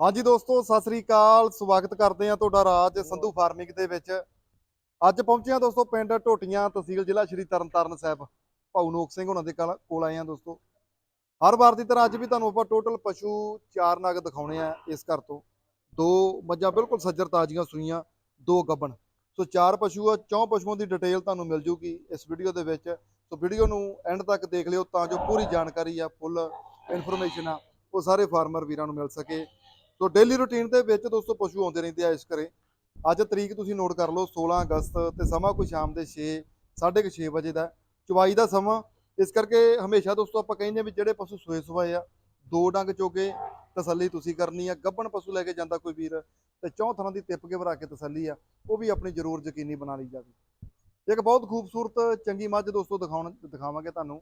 ਹਾਂਜੀ ਦੋਸਤੋ, ਸਤਿ ਸ੍ਰੀ ਅਕਾਲ। ਸਵਾਗਤ ਕਰਦੇ ਆ ਤੁਹਾਡਾ ਰਾਜ ਸੰਧੂ ਫਾਰਮਿੰਗ ਦੇ ਵਿੱਚ। ਅੱਜ ਪਹੁੰਚੇ ਆ ਦੋਸਤੋ ਪਿੰਡ ਢੋਟੀਆਂ ਤਹਿਸੀਲ ਜ਼ਿਲ੍ਹਾ ਸ਼੍ਰੀ ਤਰਨਤਾਰਨ ਸਾਹਿਬ। ਭਾਊ ਨੋਕ ਸਿੰਘ ਉਹਨਾਂ ਦੇ ਕੋਲ ਕੋਲ ਆਏ ਆ ਦੋਸਤੋ। ਹਰ ਵਾਰ ਦੀ ਤਰ੍ਹਾਂ ਅੱਜ ਵੀ ਤੁਹਾਨੂੰ ਆਪਾਂ ਟੋਟਲ ਪਸ਼ੂ ਚਾਰ ਨਗ ਦਿਖਾਉਣੇ ਆ ਇਸ ਘਰ ਤੋਂ। ਦੋ ਮੱਝਾਂ ਬਿਲਕੁਲ ਸੱਜਰ ਤਾਜ਼ੀਆਂ ਸੂਈਆਂ, ਦੋ ਗੱਬਣ। ਸੋ ਚਾਰ ਪਸ਼ੂ ਆ, ਚੌਂ ਪਸ਼ੂਆਂ ਦੀ ਡਿਟੇਲ ਤੁਹਾਨੂੰ ਮਿਲ ਜੂਗੀ ਇਸ ਵੀਡੀਓ ਦੇ ਵਿੱਚ। ਸੋ ਵੀਡੀਓ ਨੂੰ ਐਂਡ ਤੱਕ ਦੇਖ ਲਿਓ ਤਾਂ ਜੋ ਪੂਰੀ ਜਾਣਕਾਰੀ ਆ, ਫੁੱਲ ਇਨਫੋਰਮੇਸ਼ਨ ਆ, ਉਹ ਸਾਰੇ ਫਾਰਮਰ ਵੀਰਾਂ ਨੂੰ ਮਿਲ ਸਕੇ। ਸੋ ਡੇਲੀ ਰੁਟੀਨ ਦੇ ਵਿੱਚ ਦੋਸਤੋ ਪਸ਼ੂ ਆਉਂਦੇ ਰਹਿੰਦੇ ਆ ਇਸ ਘਰੇ। ਅੱਜ ਤਰੀਕ ਤੁਸੀਂ ਨੋਟ ਕਰ ਲਓ 16 ਅਗਸਤ ਤੇ ਸਮਾਂ ਕੋਈ ਸ਼ਾਮ ਦੇ 6 6:30 ਵਜੇ ਦਾ ਚੁਵਾਈ ਦਾ ਸਮਾਂ, ਇਸ ਕਰਕੇ ਹਮੇਸ਼ਾ ਦੋਸਤੋ ਆਪਾਂ ਕਹਿੰਦੇ ਆ ਵੀ ਜਿਹੜੇ ਪਸ਼ੂ ਸੋਏ ਸਵਾਏ ਆ, ਦੋ ਡੰਗ ਚੋਗੇ, ਤਸੱਲੀ ਤੁਸੀਂ ਕਰਨੀ ਆ। ਗੱਭਣ ਪਸ਼ੂ ਲੈ ਕੇ ਜਾਂਦਾ ਕੋਈ ਵੀਰ, ਤੇ ਚੌਂ ਥਾਂ ਦੀ ਟਿੱਪ ਕੇ ਭਰਾ ਕੇ ਤਸੱਲੀ ਆ, ਉਹ ਵੀ ਆਪਣੀ ਜ਼ਰੂਰ ਯਕੀਨੀ ਬਣਾ ਲਈ ਜਾਵੇ। ਇੱਕ ਬਹੁਤ ਖੂਬਸੂਰਤ, ਚੰਗੀ ਮੱਝ ਦੋਸਤੋ ਦਿਖਾਉਣ, ਦਿਖਾਵਾਂਗੇ ਤੁਹਾਨੂੰ।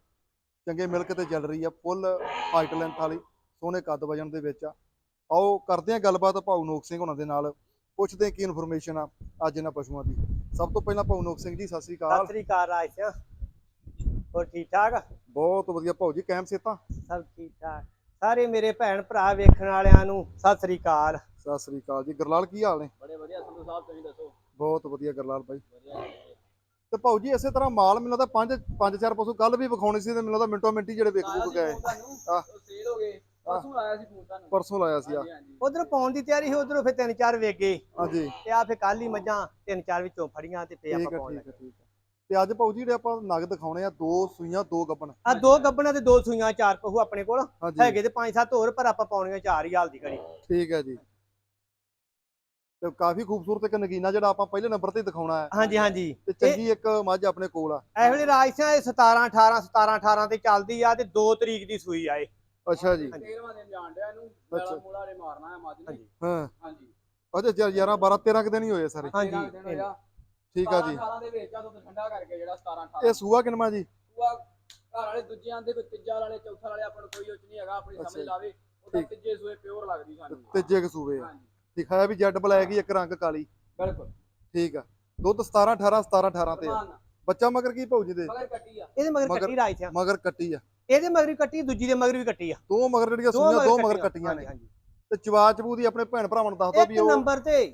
ਚੰਗੇ ਮਿਲਕ ਤੇ ਚੱਲ ਰਹੀ ਆ, ਫੁੱਲ ਹਾਈਟ ਲੈਂਥ ਵਾਲੀ, ਸੋਹਣੇ ਕੱਦ ਵਜਣ ਦੇ ਵਿੱਚ ਆ। ਆਓ ਕਰਦੇ ਹਾਂ ਗੱਲਬਾਤ ਭਾਊ ਨੋਕ ਸਿੰਘ ਉਹਨਾਂ ਦੇ ਨਾਲ ਪੁੱਛਦੇ ਕੀ ਇਨਫੋਰਮੇਸ਼ਨ ਆ ਅੱਜ ਇਹਨਾਂ ਪਸ਼ੂਆਂ ਦੀ। ਸਭ ਤੋਂ ਪਹਿਲਾਂ ਭਾਊ ਨੋਕ ਸਿੰਘ ਜੀ ਸਤਿ ਸ੍ਰੀ ਸਤਿ ਅਕਾਲ ਸ੍ਰੀ ਅਕਾਲ ਰਾਜ ਸਿੰਘ ਹੋਰ ਠੀਕ ਠਾਕ? ਬਹੁਤ ਵਧੀਆ ਭਾਊ ਜੀ ਕੈਮ ਸੇਤਾ? ਸਭ ਠੀਕ ਠਾਕ। ਸਾਰੇ ਮੇਰੇ ਭੈਣ ਭਰਾ ਵੇਖਣ ਵਾਲਿਆਂ ਨੂੰ ਸਤਿ ਸ੍ਰੀ ਅਕਾਲ। ਸਤਿ ਸ੍ਰੀ ਅਕਾਲ ਜੀ। ਗਰਲਾਲ ਕੀ ਹਾਲ ਨੇ? ਬੜੇ ਵਧੀਆ ਸੰਧੂ ਸਾਹਿਬ ਤੁਸੀਂ ਦੱਸੋ? ਬਹੁਤ ਵਧੀਆ ਗਰਲਾਲ ਵਧੀਆ ਤੇ ਭਾਊ ਜੀ ਇਸੇ ਤਰ੍ਹਾਂ ਮਾਲ ਮੈਨੂੰ ਲੱਗਦਾ ਪੰਜ ਪੰਜ ਚਾਰ ਪਸ਼ੂ ਕੱਲ ਵੀ ਵਿਖਾਉਣੇ ਸੀ ਤੇ ਮੈਨੂੰ ਲੱਗਦਾ ਮਿੰਟੋ ਮਿੰਟੀ ਜਿਹੜੇ ਗਏ ਆਹ। ਉਹ ਸੇਲ ਹੋ ਗਏ। ਪਰਸੋਂ ਆਇਆ ਸੀ ਫੋਨ ਤੁਹਾਨੂੰ? ਪਰਸੋਂ ਲਾਇਆ ਸੀ ਆ। ਉਧਰ ਪਾਉਣ ਦੀ ਤਿਆਰੀ ਸੀ ਉਧਰੋਂ ਫਿਰ ਤਿੰਨ ਚਾਰ ਵੇਗੇ ਹਾਂਜੀ। ਤੇ ਆ ਫਿਰ ਕੱਲ ਹੀ ਮੱਝਾਂ ਤਿੰਨ ਚਾਰ ਵਿੱਚੋਂ ਫੜੀਆਂ ਤੇ ਤੇ ਠੀਕ ਪਾਉਣ ਠੀਕ ਲੱਗੇ। ਠੀਕ ਤੇ ਅੱਜ ਭਾਊ ਜੀ ਜਿਹੜੇ ਆਪਾਂ ਨਗ ਦਿਖਾਉਣੇ ਆ ਦੋ ਸੂਈਆਂ ਦੋ ਗੱਬਣ। ਆ ਦੋ ਗੱਬਣਾ ਤੇ ਦੋ ਸੂਈਆਂ ਚਾਰ ਪਹੂ ਆਪਣੇ ਕੋਲ। ਹਾਂਜੀ। ਹੈਗੇ ਤੇ ਪੰਜ ਸੱਤ ਹੋਰ ਪਰ ਆਪਾਂ ਪਾਉਣੀਆਂ ਚਾਰ ਹੀ ਹਾਲ ਦੀ ਘੜੀ। ਠੀਕ ਹੈ ਜੀ। ਤੇ ਕਾਫੀ ਖੂਬਸੂਰਤ ਇੱਕ ਨਗੀਨਾ ਜਿਹੜਾ ਆਪਾਂ ਪਹਿਲੇ ਨੰਬਰ ਤੇ ਦਿਖਾਉਣਾ ਹੈ। ਹਾਂਜੀ ਹਾਂਜੀ। ਤੇ ਚੰਗੀ ਇੱਕ ਮੱਝ ਆਪਣੇ ਕੋਲ ਆ। ਇਹ ਵੇਲੇ ਰਾਜ ਸਿੰਘ ਇਹ 17 18 17 18 ਤੇ ਚੱਲਦੀ ਆ ਤੇ 2 ਤਰੀਕ ਦੀ ਸੂਈ ਆਏ ਅੱਛਾ ਜੀ। 13ਵਾਂ ਦਿਨ ਜਾਣ ਡਿਆ ਇਹਨੂੰ ਅੱਛਾ। ਮੇਲਾ ਦੇ ਮਾਰਨਾ ਹੈ ਮੱਝ ਨੇ। ਹਾਂਜੀ। ਹਾਂ। ਹਾਂਜੀ। ਅਜੇ 11 12 13 ਕੁ ਦਿਨ ਹੀ ਹੋਏ ਸਾਰੇ। ਹਾਂਜੀ, 13 ਦਿਨ ਹੋਇਆ ਠੀਕ ਆ ਜੀ। 18 ਦੇ ਵਿੱਚ ਆ ਦੁੱਧ ਠੰਡਾ ਕਰਕੇ ਜਿਹੜਾ 17 18 ਇਹ ਸੂਆ ਕਿੰਨਾ ਜੀ? ਸੂਆ ਘਰ ਵਾਲੇ ਦੂਜੇ ਆਂਦੇ ਕੋਈ ਤੀਜਾ ਵਾਲੇ ਚੌਥਾ ਵਾਲੇ ਆਪਾਂ ਨੂੰ ਕੋਈ ਉੱਚ ਨਹੀਂ ਹੈਗਾ ਆਪਣੀ ਅੱਛਾ ਸਮਝ ਜੀ। ਲਾਵੇ ਉਹਦਾ ਠੀਕ। ਤੀਜੇ ਸੂਏ ਪਿਓਰ ਲੱਗਦੀ ਸਾਨੂੰ। ਤੀਜੇ ਕ ਸੂਵੇ ਆ। ਹਾਂਜੀ। ਦਿਖਾਇਆ ਵੀ ਜੈਡ ਬਲੈਕ ਹੀ ਇੱਕ ਰੰਗ ਕਾਲੀ। ਬਿਲਕੁਲ। ਠੀਕ ਆ। ਦੁੱਧ 17 18 17 18 ਤੇ ਆ। ਬੱਚਾ ਮਗਰ ਕੀ ਭਾਊ ਜੀ ਦੇ? ਮਗਰ ਕੱਟੀ ਆ। ਇਹਦੇ ਮਗਰ ਮਗਰ- ਕੱਟੀ ਰਾਜ ਸਿੰਘ ਮਗਰ ਕੱਟੀ ਆ। ਇਹਦੇ ਮਗਰ ਵੀ ਕੱਟੀ ਦੂਜੀ ਦੇ ਮਗਰ ਵੀ ਕੱਟੀ ਆ। ਦੋ ਮਗਰ ਜਿਹੜੀਆਂ ਦੋ ਸੂਈਆਂ ਦੋ ਮਗਰ ਕੱਟੀਆਂ, ਨੇ। ਹਾਂਜੀ, ਤੇ ਚਵਾ ਚਬੂ ਦੀ ਆਪਣੇ ਭੈਣ ਭਰਾਵਾਂ ਨੂੰ ਦੱਸ ਦੋ ਹਾਂਜੀ। ਵੀ ਇੱਕ ਉਹ ਨੰਬਰ ਤੇ।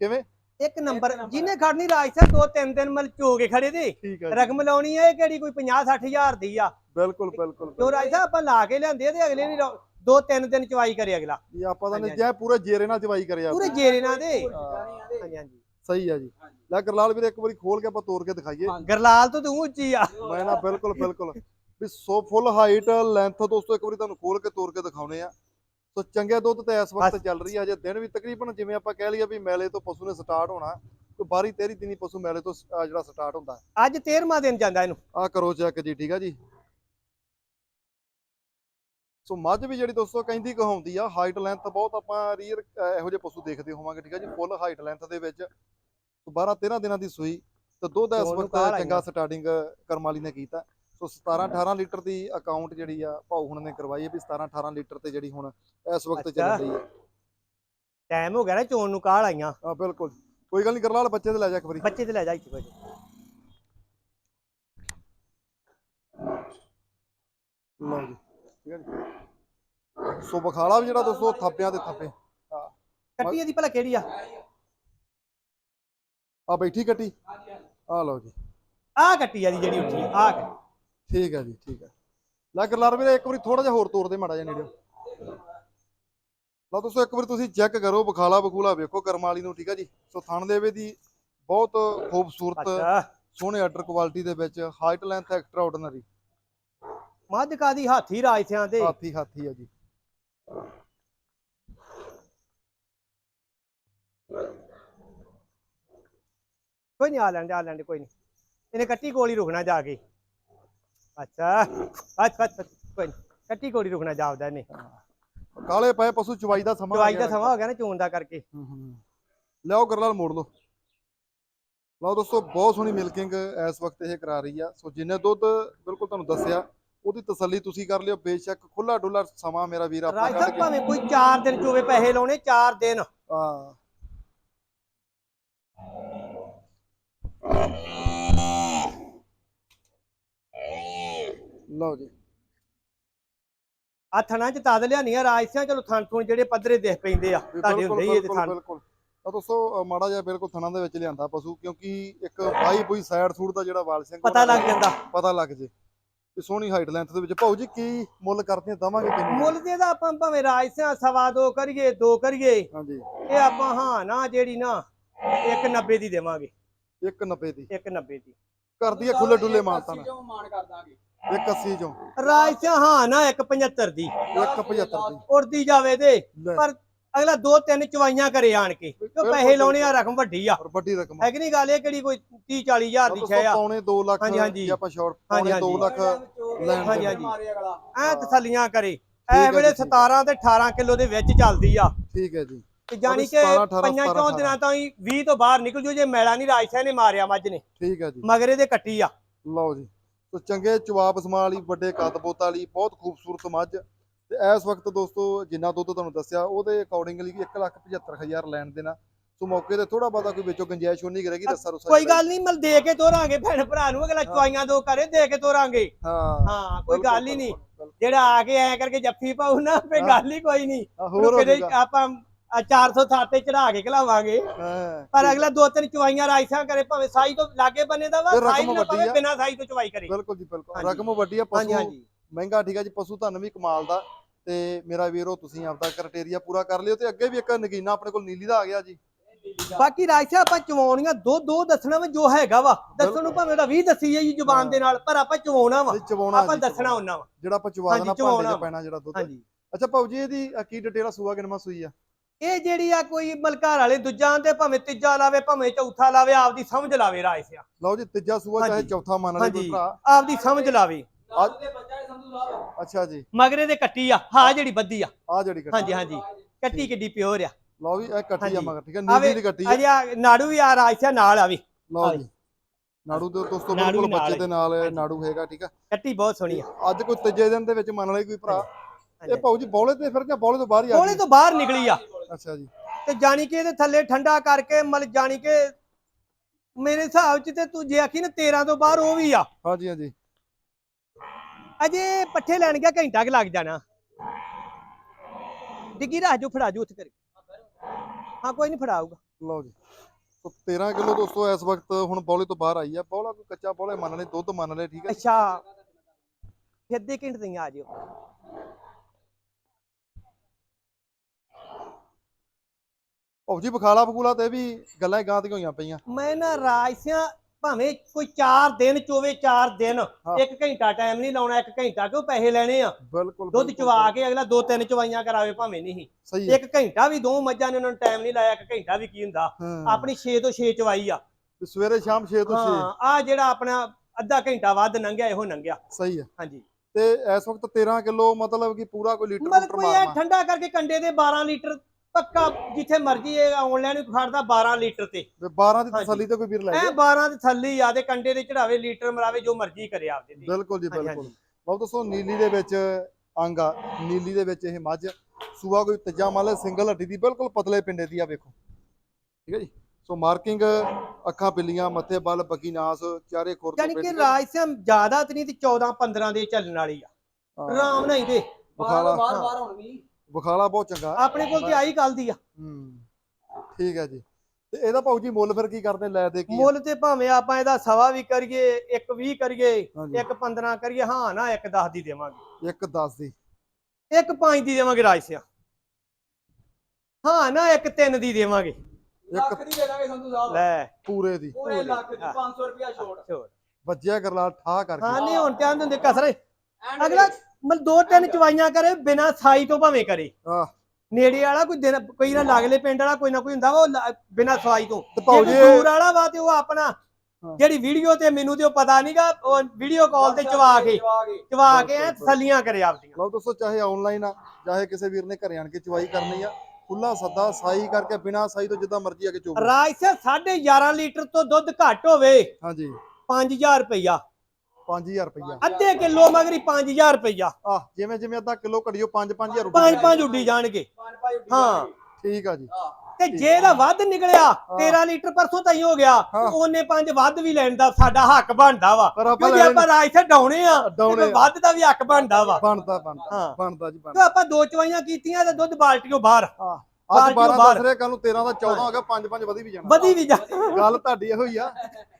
ਕਿਵੇਂ? ਇੱਕ ਨੰਬਰ। ਜਿਹਨੇ ਖੜਨੀ ਰਾਜ ਸਾਹਿਬ ਦੋ ਤਿੰਨ ਦਿਨ ਮਲ ਚੋ ਕੇ ਖੜੇ ਜੀ। ਰਕਮ ਲਾਉਣੀ ਹੈ ਇਹ ਕਿਹੜੀ ਕੋਈ 50 60 ਹਜ਼ਾਰ ਦੀ ਆ। ਬਿਲਕੁਲ ਬਿਲਕੁਲ ਕਿਉਂ ਰਾਜ ਸਾਹਿਬ ਆਪਾਂ ਲਾ ਕੇ ਲਿਆਂਦੇ ਤੇ ਅਗਲੇ ਵੀ ਰੋ- ਦੋ ਤਿੰਨ ਦਿਨ ਚਵਾਈ ਕਰੇ ਅਗਲਾ। ਜੀ ਆਪਾਂ ਤਾਂ ਜੈ ਪੂਰੇ ਜੇਰੇ ਨਾਲ ਚਵਾਈ ਕਰਿਆ ਪੂਰੇ ਜੇਰੇ ਨਾਲ ਦੇ ਨਹੀਂ ਹਾਂਜੀ ਹਾਂਜੀ। ਸਹੀ ਆ ਜੀ। ਲੈ ਗਰਲਾਲ ਵੀਰੇ ਇੱਕ ਵਾਰੀ ਖੋਲ ਕੇ ਆਪਾਂ ਤੋੜ ਕੇ ਦਿਖਾਈਏ। ਗਰਲਾਲ ਤੋਂ ਤੂੰ ਉੱਚੀ ਆ। ਮੈਂ ਨਾ ਬਿਲਕੁਲ ਬਿਲਕੁਲ। ਵੀ ਸੋ ਫੁੱਲ ਹਾਈਟ ਲੈਂਥ ਦੋਸਤੋ ਇੱਕ ਵਾਰੀ ਤੁਹਾਨੂੰ ਖੋਲ ਕੇ ਤੋੜ ਕੇ ਦਿਖਾਉਣੇ ਆ। ਸੋ ਚੰਗੇ ਦੁੱਧ ਤੇ ਇਸ ਵਕਤ। ਚੱਲ ਰਹੀ ਆ ਅਜੇ ਦਿਨ ਵੀ ਤਕਰੀਬਨ ਜਿਵੇਂ ਆਪਾਂ ਕਹਿ ਲਈਏ ਵੀ ਮੈਲੇ ਤੋਂ ਪਸ਼ੂ ਨੇ ਸਟਾਰਟ ਹੋਣਾ ਕੋਈ 12 13 ਦਿਨੀ ਪਸ਼ੂ ਮੈਲੇ ਤੋਂ ਜਿਹੜਾ ਸਟਾਰਟ ਹੁੰਦਾ। ਅੱਜ 13ਵਾਂ ਦਿਨ ਜਾਂਦਾ ਇਹਨੂੰ। ਆ ਕਰੋ ਚੈੱਕ ਜੀ ਠੀਕ ਆ ਜੀ। ਸੋ ਮੱਝ ਵੀ ਜਿਹੜੀ ਦੋਸਤੋ ਕਹਿੰਦੀ ਕਹਾਉਂਦੀ ਆ ਹਾਈਟ ਲੈਂਥ ਬਹੁਤ ਆਪਾਂ ਰੀਅਰ ਇਹੋ ਜਿਹੇ ਪਸ਼ੂ ਦੇਖਦੇ ਹੋਵਾਂਗੇ ਠੀਕ ਆ ਜੀ ਫੁੱਲ ਹਾਈਟ ਲੈਂਥ ਦੇ ਵਿੱਚ। 12 13 ਦਿਨਾਂ ਦੀ ਸੂਈ ਤੇ ਦੁੱਧ ਇਸ ਵਕਤ ਚੰਗਾ। ਸਟਾਰਟਿੰਗ ਕਰਮਾਲੀ ਨੇ ਕੀਤਾ। ਸੋ 17 18 ਲੀਟਰ ਦੀ ਅਕਾਊਂਟ ਜਿਹੜੀ ਆ ਭਾਊ ਹੁਣ ਨੇ ਕਰਵਾਈ ਹੈ ਵੀ 17 18 ਲੀਟਰ ਤੇ ਜਿਹੜੀ ਹੁਣ ਇਸ ਵਕਤ ਚੱਲ। ਰਹੀ ਹੈ। ਟਾਈਮ ਹੋ ਗਿਆ ਨਾ ਚੋਣ ਨੂੰ ਕਾਲ ਆਈਆਂ। ਆ ਬਿਲਕੁਲ। ਕੋਈ ਗੱਲ ਨਹੀਂ ਕਰ ਲਾਲ ਬੱਚੇ ਤੇ ਲੈ ਜਾ ਇੱਕ ਵਾਰੀ। ਬੱਚੇ ਤੇ ਲੈ ਜਾ ਬੱਚੇ ਲਓ ਜੀ ਠੀਕ ਹੈ ਜੀ। ਸੋ ਬਖਾਲਾ ਵੀ ਜਿਹੜਾ ਦੋਸਤੋ ਥੱਪਿਆਂ ਤੇ ਥੱਪੇ। ਆ ਕੱਟੀ ਇਹਦੀ ਭਲਾ ਕਿਹੜੀ ਆ? ਆ ਬੈਠੀ ਕੱਟੀ। ਆ ਲਓ ਜੀ। ਆਹ ਕੱਟੀ ਆ ਦੀ ਜਿਹੜੀ ਉੱਠੀ ਆ ਕੱਟੀ। ਠੀਕ ਹੈ ਜੀ ਠੀਕ ਹੈ ਲੈ ਗਰਲਾਰ ਵੀਰੇ ਇੱਕ ਵਾਰੀ ਥੋੜਾ ਜਿਹਾ ਹੋਰ ਤੋੜ ਦੇ ਮਾੜਾ ਜਿਹਾ ਨੇੜੇ ਲਓ ਦੋਸਤੋ ਇੱਕ ਵਾਰੀ ਤੁਸੀਂ ਚੈੱਕ ਕਰੋ ਬਖਾਲਾ ਬਖੂਲਾ ਵੇਖੋ ਕਰਮ ਵਾਲੀ ਨੂੰ ਠੀਕ ਹੈ ਜੀ? ਸੋ ਥਣ ਦੇਵੇ ਦੀ ਬਹੁਤ ਖੂਬਸੂਰਤ ਸੋਹਣੇ ਆਰਡਰ ਕੁਆਲਿਟੀ ਦੇ ਵਿੱਚ ਹਾਈਟ ਲੈਂਥ ਐਕਸਟਰਾ ਆਰਡੀਨਰੀ ਮੱਝ ਕਾਦੀ ਹਾਥੀ ਰਾਜਸਿਆਂ ਤੇ ਹਾਥੀ ਹਾਥੀ ਹੈ ਜੀ। ਕੋਈ ਨਹੀਂ ਆ ਲੈਂਦੇ ਆ ਲੈਂਦੇ ਕੋਈ ਨਹੀਂ ਇਹਨੇ ਕੱਟੀ ਕੋਲ ਹੀ ਰੁਕਣਾ ਜਾ ਕੇ। ਅੱਛਾ। ਅੱਛਾ ਅੱਛਾ। ਕੋਈ ਨਹੀਂ ਕੱਟੀ ਹੀ ਰੁਕਣਾ ਜਾਪਦਾ ਇਹਨੇ। ਕਾਲੇ ਪਏ ਪਸ਼ੂ ਚਵਾਈ ਦਾ ਸਮਾਂ ਆ ਦਵਾਈ ਦਾ। ਸਮਾਂ ਹੋ ਗਿਆ ਨਾ ਚੋਣ ਦਾ ਕਰਕੇ। ਹੂੰ, ਹੂੰ। ਲਿਆਓ ਗਰਲਾਲ ਮੋੜ ਲਓ। ਲਓ ਦੋਸਤੋ ਬਹੁਤ ਸੋਹਣੀ ਮਿਲਕਿੰਗ ਇਸ ਵਕਤ ਇਹ ਕਰਾ ਰਹੀ ਆ। ਸੋ ਜਿੰਨੇ ਦੁੱਧ ਬਿਲਕੁਲ ਤੁਹਾਨੂੰ ਦੱਸਿਆ ਉਹਦੀ ਤਸੱਲੀ ਤੁਸੀਂ ਕਰ ਲਿਓ। ਬੇਸ਼ੱਕ ਖੁੱਲਾ ਡੁੱਲਾ ਸਮਾਂ ਮੇਰਾ ਵੀਰ ਆਪਾਂ ਰਾਜ ਸਾਹਿਬ ਭਾਵੇਂ ਕੋਈ 4 ਦਿਨ ਚੋਵੇ ਪੈਸੇ ਲਾਉਣੇ 4 ਦਿਨ। ਆ ਲਓ ਜੀ। ਆ ਥਣਾ ਚ ਤਦ ਲਿਆਨੀਆਂ ਰਾਜਸਿਆਂ ਚਲੋ ਥਣ ਥੁਣ ਜਿਹੜੇ ਪੱਧਰੇ ਦੇਖ ਪੈਂਦੇ ਆ ਤੁਹਾਡੇ ਹੁੰਦੇ ਹੀ ਇਹ ਥਣ। ਬਿਲਕੁਲ। ਤਾਂ ਦੋਸਤੋ ਮਾੜਾ ਜਿਹਾ ਬਿਲਕੁਲ ਥਣਾ ਦੇ ਵਿੱਚ ਲਿਆਂਦਾ ਪਸ਼ੂ ਕਿਉਂਕਿ ਇੱਕ ਬਾਈ ਬੋਈ ਸਾਈਡ ਸੂਟ ਦਾ ਜਿਹੜਾ ਵਾਲ ਸਿੰਘ ਪਤਾ ਲੱਗ ਜਾਂਦਾ। ਪਤਾ ਲੱਗ ਜੇ। ਤੇ ਸੋਹਣੀ ਹਾਈਟ ਲੈਂਥ ਦੇ ਵਿੱਚ। ਭਾਊ ਜੀ ਕੀ ਮੁੱਲ ਕਰਦੇ ਆ ਦਵਾਂਗੇ ਕਿੰਨੇ ਮੁੱਲ ਦੇ ਦਾ ਆਪਾਂ ਭਾਵੇਂ ਰਾਜਸਿਆਂ ਸਵਾ ਦੋ ਕਰੀਏ ਦੋ ਕਰੀਏ। ਹਾਂਜੀ। ਇਹ ਆਪਾਂ ਹਾਂ ਨਾ ਜਿਹੜੀ ਨਾ 190 ਦੀ ਦੇਵਾਂਗੇ। 190 ਦੀ। 190 ਦੀ। ਕਰਦੀ ਆ ਖੁੱਲੇ ਡੁੱਲੇ ਮਾਨਤਾ ਜੋ ਮਾਨ ਕਰ ਦਾਂਗੇ 180 ਚੋਂ। ਰਾਜਸਿਆਂ ਹਾਂ ਨਾ 175 ਦੀ। 175 ਦੀ। ਉੜਦੀ ਜਾਵੇ ਤੇ। ਲੈ, ਪਰ ਅਗਲਾ ਦੋ ਤਿੰਨ ਚਵਾਈਆਂ ਕਰੇ ਆਣ ਕੇ। ਕਿਉਂ ਬਿਲਕੁਲ, ਪੈਸੇ ਲਾਉਣੇ ਆ ਰਕਮ ਵੱਡੀ ਆ। ਔਰ ਵੱਡੀ ਰਕਮ ਹੈ ਕਿ ਨਹੀਂ ਗੱਲ ਇਹ ਕਿਹੜੀ ਕੋਈ 30 40 ਹਜ਼ਾਰ ਦੀ ਸ਼ੈ ਆ? ਪੌਣੇ 2 ਲੱਖ ਹਾਂਜੀ, ਹਾਂਜੀ। ਜੇ ਆਪਾਂ ਸ਼ਾਰਟ ਹਾਂਜੀ, ਪੌਣੇ 2 ਹਾਂਜੀ। ਲੱਖ ਲੈਣ ਹਾਂਜੀ, ਹਾਂਜੀ। ਮਾਰੇ ਅਗਲਾ। ਐ। ਤਸੱਲੀਆਂ ਕਰੇ। ਹੈ ਐ ਜੀ, ਵੇਲੇ ਠੀਕ। 17 ਤੇ 18 ਕਿਲੋ ਦੇ ਵਿੱਚ ਚੱਲਦੀ ਆ। ਠੀਕ ਹੈ ਜੀ। ਤੇ ਜਾਣੀ ਉਹਦੇ ਕਿ 17, 18, ਪੰਜਾਂ ਚੌਂ 17, ਦਿਨਾਂ ਤੋਂ ਹੀ 20 ਤੋਂ ਬਾਹਰ ਨਿਕਲ ਜੂ ਜੇ ਮੈਲਾ ਨਹੀਂ ਰਾਜਸ਼ਾਹ ਨੇ ਮਾਰਿਆ ਮੱਝ ਨੇ। ਠੀਕ ਹੈ ਜੀ। ਮਗਰੇ ਦੇ ਕੱਟੀ ਆ। ਲਓ ਜੀ। ਸੋ ਚੰਗੇ ਜਵਾਬ ਸਮਾ ਵਾਲੀ ਵੱਡੇ ਕੱਦ ਬੋਤ ਵਾਲੀ ਬਹੁਤ ਖੂਬਸੂਰਤ ਮੱਝ। ਤੇ ਇਸ ਵਕਤ ਦੋਸਤੋ ਜਿੰਨਾ ਦੁੱਧ ਤੁਹਾਨੂੰ ਦੱਸਿਆ ਉਹਦੇ ਅਕੋਰਡਿੰਗਲੀ 175000 ਲੈਣ ਦੇਣਾ। ਸੋ ਮੌਕੇ ਤੇ ਥੋੜਾ ਬਹੁਤਾ ਕੋਈ ਵਿੱਚੋਂ ਗੁੰਜਾਇਸ਼ ਹੋਣੀ ਕਰੇਗੀ ਦੱਸਾ ਰੁਸਾ ਕੋਈ ਗੱਲ। ਨਹੀਂ ਮਲ ਦੇ ਕੇ ਤੋਰਾਂਗੇ ਭੈਣ ਭਰਾ ਨੂੰ ਅਗਲਾ ਚੁਆਈਆਂ ਦੋ ਕਰੇ ਦੇ ਕੇ ਤੋਰਾਂਗੇ। ਹਾਂ। ਹਾਂ ਕੋਈ ਗੱਲ ਹੀ ਨਹੀਂ। ਜਿਹੜਾ ਆ ਕੇ ਐ ਕਰਕੇ ਜੱਫੀ ਪਾਉ ਨਾ ਫੇ। ਗੱਲ ਹੀ ਕੋਈ ਨਹੀਂ। ਹੋਰ। ਆਪਾਂ 407 ਤੇ ਚੜਾ ਕੇ ਖਲਾਵਾਂਗੇ ਹਾਂ, ਪਰ ਅਗਲਾ ਦੋ ਤਿੰਨ ਚੁਆਈਆਂ ਰਾਜਸਾਂ ਕਰੇ ਭਾਵੇਂ ਸਾਈ ਤੋਂ ਲਾਗੇ ਬੰਨੇ ਦਾ ਵਾ ਤੇ ਰਕਮ ਸਾਈ ਨਾ ਵੱਡੀ ਭਾਵੇਂ ਆ। ਬਿਨਾਂ ਸਾਈ ਤੋਂ ਚੁਆਈ ਕਰੇ। ਬਿਲਕੁਲ ਜੀ ਬਿਲਕੁਲ। ਹਾਂਜੀ। ਰਕਮ ਵੱਡੀ ਆ ਹਾਂਜੀ ਪਸ਼ੂ ਹਾਂਜੀ ਮਹਿੰਗਾ ਠੀਕ ਹੈ ਜੀ ਪਸ਼ੂ ਧਨ ਵੀ ਕਮਾਲ ਦਾ। ਤੇ ਮੇਰਾ ਵੀਰੋ ਤੁਸੀਂ ਆਪਦਾ ਕ੍ਰਾਈਟੇਰੀਆ ਪੂਰਾ ਕਰ ਲਿਓ ਤੇ ਅੱਗੇ ਵੀ ਇੱਕ ਨਗੀਨਾ ਆਪਣੇ ਕੋਲ ਨੀਲੀ ਦਾ ਆ ਗਿਆ ਜੀ। ਬਾਕੀ ਰਾਜਸਾ ਆਪਾਂ ਚਵਾਉਣੀਆਂ ਦੋ ਦੋ ਦੱਸਣਾ ਵਾ ਜੋ ਹੈਗਾ ਵਾ। ਦੱਸਣ ਨੂੰ ਭਾਵੇਂ ਉਹਦਾ 20 ਦੱਸੀ ਜਾਈ ਜ਼ੁਬਾਨ ਦੇ ਨਾਲ ਪਰ ਆਪਾਂ ਚਵਾਉਣਾ ਵਾ। ਤੇ ਚਵਾਉਣਾ ਆਪਾਂ ਜੀ, ਦੱਸਣਾ ਉਹਨਾਂ ਵਾ। ਜਿਹੜਾ ਆਪਾਂ ਚਵਾ ਹਾਂਜੀ, ਦੇਣਾ ਭਾਂਡੇ ਚਵਾਉਣਾ ਪੈਣਾ ਜਿਹੜਾ ਦੁੱਧ। ਹਾਂਜੀ। ਅੱਛਾ ਭਾਊ ਜੀ ਇਹਦੀ ਅ, ਕੀ ਡਿਟੇਲ ਸੂਆ ਕਿਨਮਾ ਸੂਈ ਆ? ਇਹ ਜਿਹੜੀ ਆ ਕੋਈ ਮਲਕਾਰ ਵਾਲੇ ਦੂਜਾਂ ਤੇ ਭਾਵੇਂ ਤੀਜਾ ਲਾਵੇ ਭਾਵੇਂ ਚੌਥਾ ਲਾਵੇ ਆਪਦੀ ਸਮਝ ਲਾਵੇ ਰਾਜਸਿਆ ਲਓ ਜੀ ਤੀਜਾ ਸੂਆ ਚਾਹੇ। ਚੌਥਾ ਮੰਨ ਲੈ ਕੋਈ ਭਰਾ। ਆਪਦੀ ਸਮਝ ਲਾਵੇ। ਅੱਛਾ ਜੀ। ਮਗਰੇ ਦੇ ਕੱਟੀ ਆ ਹਾਂ ਜਿਹੜੀ ਬੱਦੀ ਆ। ਆ ਜਿਹੜੀ ਕੱਟੀ ਹਾਂਜੀ ਹਾਂਜੀ। ਕੱਟੀ ਕਿੱਡੀ ਪਿਓਰ ਆ। ਲਓ ਵੀ ਇਹ ਕੱਟੀ ਆ। ਮਗਰ ਠੀਕ ਹੈ ਨੀਲੀ ਦੀ ਕੱਟੀ ਆ। ਅਜੇ ਆ ਨਾੜੂ ਵੀ ਆ ਰਾਜਸਿਆ ਨਾਲ ਆਵੇ। ਲਓ ਹਾਂਜੀ। ਜੀ ਨਾੜੂ ਦੇ ਦੋਸਤੋ ਬਿਲਕੁਲ ਵੀ ਬੱਚੇ ਦੇ ਨਾਲ। ਨਾੜੂ ਹੈਗਾ ਠੀਕ ਆ। ਕੱਟੀ ਬਹੁਤ ਸੋਹਣੀ ਆ। ਅੱਜ ਕੋਈ ਤੀਜੇ ਦਿਨ ਦੇ ਵਿੱਚ ਮੰਨ ਲਈ ਕੋਈ ਭਰਾ। ਇਹ। ਭਾਊ ਜੀ ਬੌਲੇ ਤੇ ਫਿਰ ਜਾਂ ਬੌਲੇ ਤੋਂ ਬਾਹਰ ਹੀ ਆ ਗਈ? ਤੋਂ ਬਾਹਰ ਨਿਕਲੀ ਆ। ਅੱਛਾ ਜੀ। ਤੇ ਜਾਣੀ ਕਿ ਇਹਦੇ ਥੱਲੇ ਠੰਡਾ ਕਰਕੇ ਮਲ ਜਾਣੀ ਕਿ ਮੇਰੇ ਹਿਸਾਬ ਚ ਤੇ ਤੂੰ ਜੇ ਆਖੀ ਨਾ 13 ਤੋਂ ਬਾਹਰ ਉਹ ਵੀ ਆ। ਹਾਂਜੀ ਹਾਂਜੀ। ਅਜੇ ਪੱਠੇ ਲੈਣ ਗਿਆ ਘੰਟਾ ਕਿ ਲੱਗ ਜਾਣਾ। ਡਿੱਗੀ ਰੱਖ ਜੋ ਫੜਾ ਜੋ ਉੱਥੇ ਕਰੇ ਹਾਂ ਕੋਈ ਨਹੀਂ ਫੜਾਊਗਾ। ਲਓ ਜੀ। ਸੋ 13 ਕਿਲੋ ਦੋਸਤੋ ਇਸ ਵਕਤ ਹੁਣ ਬੌਲੇ ਤੋਂ ਬਾਹਰ ਆਈ ਆ। ਬੌਲਾ ਕੋਈ ਕੱਚਾ ਬੌਲੇ ਮੰਨ ਲੈ ਦੁੱਧ ਮੰਨ ਲੈ ਠੀਕ ਹੈ ਅੱਛਾ। ਫਿਰ ਅੱਧੇ ਘੰਟੇ ਤੱਕ ਆ ਜਿਓ। ਭਾਊ ਜੀ ਬਖਾਲਾ ਬਖੂਲਾ ਤੇ ਵੀ ਗੱਲਾਂ ਹੀ ਗਾਂ ਦੀਆਂ ਹੋਈਆਂ ਪਈਆਂ। ਮੈਂ ਨਾ ਰਾਜਸਿਆਂ ਭਾਵੇਂ ਕੋਈ 4 ਦਿਨ ਚੋਵੇ 4 ਦਿਨ ਹਾਂ। ਇੱਕ ਘੰਟਾ ਟਾਈਮ ਨਹੀਂ ਲਾਉਣਾ ਇੱਕ ਘੰਟਾ ਕਿਉਂ ਪੈਸੇ ਲੈਣੇ ਆ? ਬਿਲਕੁਲ ਦੁੱਧ ਚਵਾ ਕੇ ਅਗਲਾ ਦੋ ਤਿੰਨ ਚਵਾਈਆਂ ਕਰਾਵੇ ਭਾਵੇਂ ਨਹੀਂ। ਸਹੀ ਹੈ। ਇੱਕ ਘੰਟਾ ਵੀ ਦੋ ਮੱਝਾਂ ਨੇ ਉਹਨਾਂ ਨੂੰ ਟਾਈਮ ਨਹੀਂ ਲਾਇਆ ਇੱਕ ਘੰਟਾ ਵੀ ਕੀ ਹੁੰਦਾ। ਆਪਣੀ 6 ਤੋਂ 6 ਚਵਾਈ ਆ। ਸਵੇਰੇ ਸ਼ਾਮ 6 ਤੋਂ 6 ਹਾਂ ਆ ਜਿਹੜਾ ਆਪਣਾ ਅੱਧਾ ਘੰਟਾ ਵੱਧ ਲੰਘਿਆ ਇਹੋ ਲੰਘਿਆ ਸਹੀ ਹੈ। ਹਾਂਜੀ। ਤੇ ਇਸ ਵਕਤ 13 ਕਿਲੋ ਮਤਲਬ ਕਿ ਪੂਰਾ ਕੋਈ ਲੀਟਰ ਮਤਲਬ ਕੋਈ ਠੰਡਾ ਕਰਕੇ ਕੰਡੇ ਦੇ 12 ਲੀਟਰ ਪੱਕਾ ਜਿੱਥੇ ਮਰਜ਼ੀ ਇਹ ਆਨਲਾਈਨ ਵੀ ਖੜਦਾ 12 ਲੀਟਰ ਤੇ। ਤੇ 12 ਦੀ। ਤਸੱਲੀ ਤੇ ਕੋਈ ਵੀਰ ਲੈ ਐ ਜਾ 12 ਦੇ ਥੱਲੇ ਆ ਤੇ ਕੰਡੇ ਦੇ ਚੜਾਵੇ ਲੀਟਰ ਮਰਾਵੇ ਜੋ ਮਰਜ਼ੀ ਕਰੇ ਆਪਦੇ ਤੇ। ਬਿਲਕੁਲ ਜੀ ਬਿਲਕੁਲ। ਲਓ ਦੋਸਤੋ ਨੀਲੀ ਦੇ ਵਿੱਚ ਅੰਗ ਆ ਨੀਲੀ ਦੇ ਵਿੱਚ ਇਹ ਮੱਝ। ਸੂਆ ਕੋਈ ਤੀਜਾ ਮੰਨ ਲੈ ਸਿੰਗਲ ਹੱਡੀ ਦੀ ਬਿਲਕੁਲ ਪਤਲੇ ਪਿੰਡੇ ਦੀ ਆ ਵੇਖੋ। ਠੀਕ ਹੈ ਜੀ? ਸੋ ਮਾਰਕਿੰਗ ਅੱਖਾਂ ਪਿੱਲੀਆਂ ਮੱਥੇ ਬੱਲ ਬੱਗੀ ਨਾਸ ਚਾਰੇ ਖੁਰ ਤੋਂ ਯਾਨੀ ਕਿ ਪਿੰਡ ਰਾਜਸਿਆਮ ਜ਼ਿਆਦਾ ਤੇ ਨਹੀਂ ਤੇ 14 15 ਦੇ ਚੱਲਣ ਵਾਲੀ ਆ। ਆਰਾਮ ਨਾਲ ਹੀ ਦੇ ਬਾਹਰ। ਬਾਹਰ ਹੁਣ ਵੀ ਬਖਾਲਾ ਬਹੁਤ ਚੰਗਾ। ਆਪਣੇ ਕੋਲ ਤੇ ਆਈ ਗੱਲ ਦੀ ਆ। ਹੂੰ ਠੀਕ ਹੈ ਜੀ। ਤੇ ਇਹਦਾ ਭਾਊ ਜੀ ਮੁੱਲ ਫਿਰ ਕੀ ਕਰਦੇ ਲੈ ਦੇ ਕੀ? ਮੁੱਲ ਤੇ ਭਾਵੇਂ ਆਪਾਂ ਇਹਦਾ ਸਵਾ ਵੀ ਕਰੀਏ ਇੱਕ 20 ਕਰੀਏ ਹਾਂਜੀ। ਇੱਕ 15 ਕਰੀਏ ਹਾਂ ਨਾ ਇੱਕ 10 ਦੀ ਦੇਵਾਂਗੇ। ਇੱਕ 10 ਦੀ। ਇੱਕ 5 ਦੀ ਦੇਵਾਂਗੇ ਰਾਜਸਿਆ ਹਾਂ ਨਾ ਇੱਕ 3 ਦੀ ਦੇਵਾਂਗੇ। ਲੱਖ ਇੱਕ ਦੀ ਦੇ ਦਾਂਗੇ ਸੰਧੂ ਸਾਹਿਬ ਲੈ। ਪੂਰੇ ਦੀ। ਪੂਰੇ ਲੱਖ ਦੀ ਹਾਂ। 500 ਰੁਪਿਆ ਛੋੜ। ਛੋੜ। ਵੱਜਿਆ ਕਰਲਾ ਠਾ ਕਰਕੇ। ਹਾਂ ਨਹੀਂ ਹੁਣ ਧਿਆਨ ਦਿੰਦੇ ਕਸਰੇ। ਅਗਲਾ ਮਤਲਬ ਦੋ ਤਿੰਨ ਚਵਾਈਆਂ ਕਰੇ ਬਿਨਾ ਸਾਈ ਤੋਂ ਭਾਵੇਂ ਕਰੇ। ਆਹ ਨੇੜੇ ਵਾਲਾ ਕੋਈ ਦਿਨ ਕੋਈ ਨਾ ਲਾਗਲੇ ਪਿੰਡ ਵਾਲਾ ਕੋਈ ਨਾ ਕੋਈ ਹੁੰਦਾ ਵਾ ਉਹ ਬਿਨਾ ਸਵਾਈ ਤੋਂ। ਜੇ ਦੂਰ ਵਾਲਾ ਵਾ ਤੇ ਉਹ ਆਪਣਾ ਹਾਂ। ਜਿਹੜੀ ਵੀਡੀਓ ਤੇ ਮੈਨੂੰ ਤੇ ਉਹ ਪਤਾ ਨਹੀਂਗਾ ਉਹ ਵੀਡੀਓ ਕਾਲ ਤੇ ਚਵਾ ਕੇ ਚਵਾ ਕੇ। ਐ। ਤਸੱਲੀਆਂ ਕਰੇ ਆਪਦੀਆਂ। ਲਓ ਦੋਸਤੋ ਚਾਹੇ ਆਨਲਾਈਨ ਆ ਚਾਹੇ ਕਿਸੇ ਵੀਰ ਨੇ ਘਰੇ ਆਣ ਕੇ ਚਵਾਈ ਕਰਨੀ ਆ ਖੁੱਲਾ ਸੱਦਾ ਸਾਈ ਕਰਕੇ ਬਿਨਾ ਸਾਈ ਤੋਂ ਜਿੱਦਾਂ ਮਰਜ਼ੀ ਆ ਕੇ ਚੋਵੋ। ਰਾਜ ਸੇ 11.5 ਲੀਟਰ ਤੋਂ ਦੁੱਧ ਘੱਟ ਹੋਵੇ ਹਾਂਜੀ। 5000 ਰੁਪਈਆ। 5000 ਰੁਪਈਆ। ਅੱਧੇ ਕਿਲੋ ਮਗਰੀ 5000 ਰੁਪਈਆ। ਆ ਜਿਵੇਂ ਜਿਵੇਂ ਅੱਧਾ ਕਿਲੋ ਘੜੀਓ 5 5000 ਪੰਜ ਰੁਪਈਆ। ਪੰਜ ਉੱਡੀ ਜਾਣਗੇ। ਪੰਜ ਉੱਡੀ ਹਾਂ। ਜਾਣਗੇ। ਠੀਕ ਆ ਜੀ। ਹਾਂ ਤੇ ਜੇ ਇਹਦਾ ਵੱਧ ਨਿਕਲਿਆ 13 ਲੀਟਰ ਪਰਸੋਂ ਤਾਈ ਹੋ ਗਿਆ ਹਾਂ। ਤੇ ਉਹਨੇ ਪੰਜ ਵੱਧ ਵੀ ਲੈਣ ਦਾ ਸਾਡਾ ਹੱਕ ਬਣਦਾ ਵਾ। ਕਿਉਂਕਿ ਆਪਾਂ ਰਾਜ ਇੱਥੇ ਡਾਉਣੇ ਆ ਤੇ ਵੱਧ ਦਾ ਵੀ ਹੱਕ ਬਣਦਾ ਵਾ। ਬਣਦਾ ਬਣਦਾ ਹਾਂ। ਬਣਦਾ ਜੀ ਤੇ ਬਣਦਾ। ਆਪਾਂ ਦੋ ਚਵਾਈਆਂ ਕੀਤੀਆਂ ਤੇ ਦੁੱਧ ਬਾਲਟੀਓ ਬਾਹਰ। ਅੱਜ ਬਾਲਟੀਓ 12 ਬਾਹਰ। ਦੱਸ ਰਹੇ ਕੱਲ ਨੂੰ 13 ਦਾ 14 ਹੋ ਗਿਆ 5 5 ਵਧੀ ਵੀ ਜਾਣਾ। ਵਧੀ ਵੀ ਜਾ ਗੱਲ ਤੁਹਾਡੀ ਇਹੋ ਹੀ ਆ।